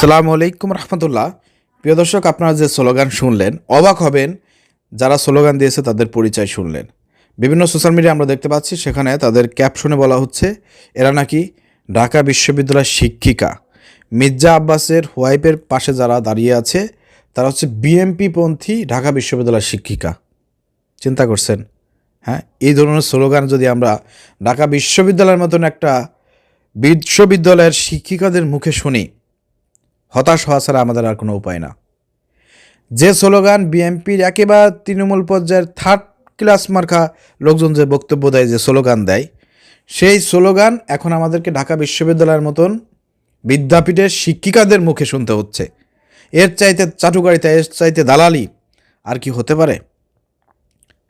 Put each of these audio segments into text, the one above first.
আসসালামু আলাইকুম রহমতুল্লাহ। প্রিয় দর্শক, আপনারা যে স্লোগান শুনলেন, অবাক হবেন যারা স্লোগান দিয়েছে, তাদের পরিচয় শুনলেন। বিভিন্ন সোশ্যাল মিডিয়া আমরা দেখতে পাচ্ছি, সেখানে তাদের ক্যাপশনে বলা হচ্ছে, এরা নাকি ঢাকা বিশ্ববিদ্যালয়ের শিক্ষিকা। মির্জা আব্বাসের ওয়াইফের পাশে যারা দাঁড়িয়ে আছে, তারা হচ্ছে বিএমপি পন্থী ঢাকা বিশ্ববিদ্যালয়ের শিক্ষিকা। চিন্তা করছেন? হ্যাঁ এই ধরনের স্লোগান যদি আমরা ঢাকা বিশ্ববিদ্যালয়ের মতন একটা বিশ্ববিদ্যালয়ের শিক্ষিকাদের মুখে শুনি হতাশ হওয়া ছাড়া আমাদের আর কোনো উপায় না। যে স্লোগান বিএনপির একেবারে তৃণমূল পর্যায়ের থার্ড ক্লাস মার্কা লোকজন যে বক্তব্য দেয়, যে স্লোগান দেয়, সেই স্লোগান এখন আমাদেরকে ঢাকা বিশ্ববিদ্যালয়ের মতন বিদ্যাপীঠের শিক্ষিকাদের মুখে শুনতে হচ্ছে। এর চাইতে চাটুকারিতা, এর চাইতে দালালি আর কি হতে পারে?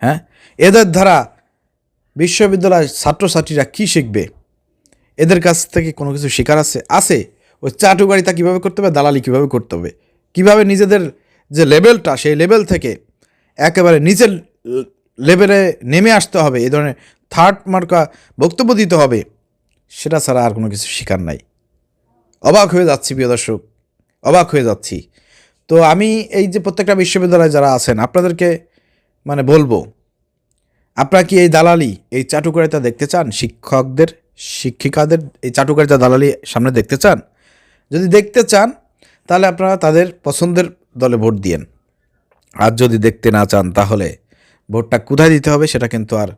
হ্যাঁ? এদের দ্বারা বিশ্ববিদ্যালয়ের ছাত্রছাত্রীরা কী শিখবে? এদের কাছ থেকে কোনো কিছু শেখার আছে? আছে। ওই চাটুকারিতা কীভাবে করতে হবে, দালালি কীভাবে করতে হবে? কীভাবে নিজেদের যে লেভেলটা সেই লেভেল থেকে একেবারে নিচের লেভেলে নেমে আসতে হবে, এই ধরনের থার্ড মার্কা বক্তব্য দিতে হবে, সেটা ছাড়া আর কোনো কিছু শেখার নাই। অবাক হয়ে যাচ্ছি প্রিয় দর্শক, অবাক হয়ে যাচ্ছি। তো আমি এই যে প্রত্যেকটা বিশ্ববিদ্যালয়ে যারা আছেন, আপনাদেরকে মানে বলব, আপনারা কি এই দালালি, এই চাটুকারিতা দেখতে চান? শিক্ষকদের, শিক্ষিকাদের এই চাটুকারিতা দালালি সামনে দেখতে চান? যদি দেখতে চান, তাহলে আপনারা তাদের পছন্দের দলে ভোট দিয়েন। আর যদি দেখতে না চান, তাহলে ভোটটা কোথায় দিতে হবে সেটা কিন্তু আর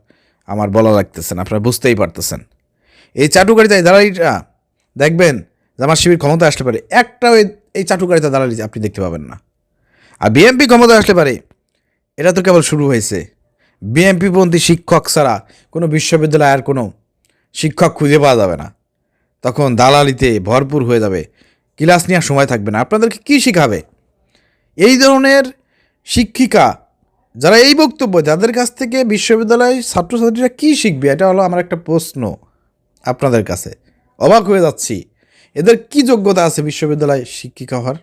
আমার বলা লাগতেছে না, আপনারা বুঝতেই পারতেছেন। এই চাটুকারিতা এই দালালিটা দেখবেন জামাত শিবির ক্ষমতা আসতে পারে একটাও এই- এই চাটুকারিতা দালালি আপনি দেখতে পাবেন না। আর বিএমপি ক্ষমতা আসতে পারে, এটা তো কেবল শুরু হয়েছে। বিএমপিপন্থী শিক্ষক ছাড়া কোনো বিশ্ববিদ্যালয়ে আর কোনো শিক্ষক খুঁজে পাওয়া যাবে না। তখন দালালিতে ভরপুর হয়ে যাবে। ক্লাস নেওয়ার সময় থাকবে না। আপনাদেরকে কী শেখাবে? এই ধরনের শিক্ষিকা যারা এই বক্তব্য, যাদের কাছ থেকে বিশ্ববিদ্যালয় ছাত্রছাত্রীরা কী শিখবে, এটা হলো আমার একটা প্রশ্ন আপনাদের কাছে। অবাক হয়ে যাচ্ছি। এদের কি যোগ্যতা আছে বিশ্ববিদ্যালয় শিক্ষিকা হওয়ার?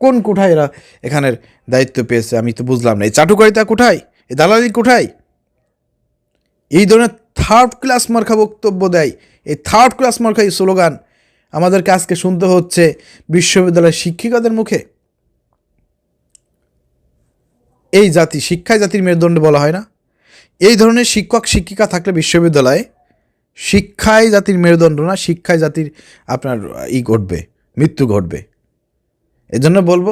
কোন কোঠায় এরা এখানের দায়িত্ব পেয়েছে? আমি তো বুঝলাম না। এই চাটুকারিতা কোঠায়? এই দালালি কোঠায়? এই ধরনের থার্ড ক্লাস মার্কা বক্তব্য দেয়। এই থার্ড ক্লাস মার্কা এই স্লোগান আমাদেরকে আজকে শুনতে হচ্ছে বিশ্ববিদ্যালয়ের শিক্ষিকাদের মুখে। এই জাতি, শিক্ষায় জাতির মেরুদণ্ড বলা হয় না। এই ধরনের শিক্ষক, শিক্ষিকা থাকলে বিশ্ববিদ্যালয়ে শিক্ষায় জাতির মেরুদণ্ড না, শিক্ষায় জাতির আপনার ই ঘটবে, মৃত্যু ঘটবে। এজন্য বলব,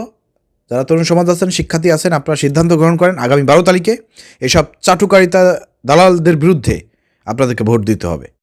যারা তরুণ সমাজ আছেন, শিক্ষার্থী আছেন, আপনারা সিদ্ধান্ত গ্রহণ করেন আগামী বারো তারিখে এসব চাটুকারিতা দালালদের বিরুদ্ধে। আপনাদেরকে ভোট দিতে হবে।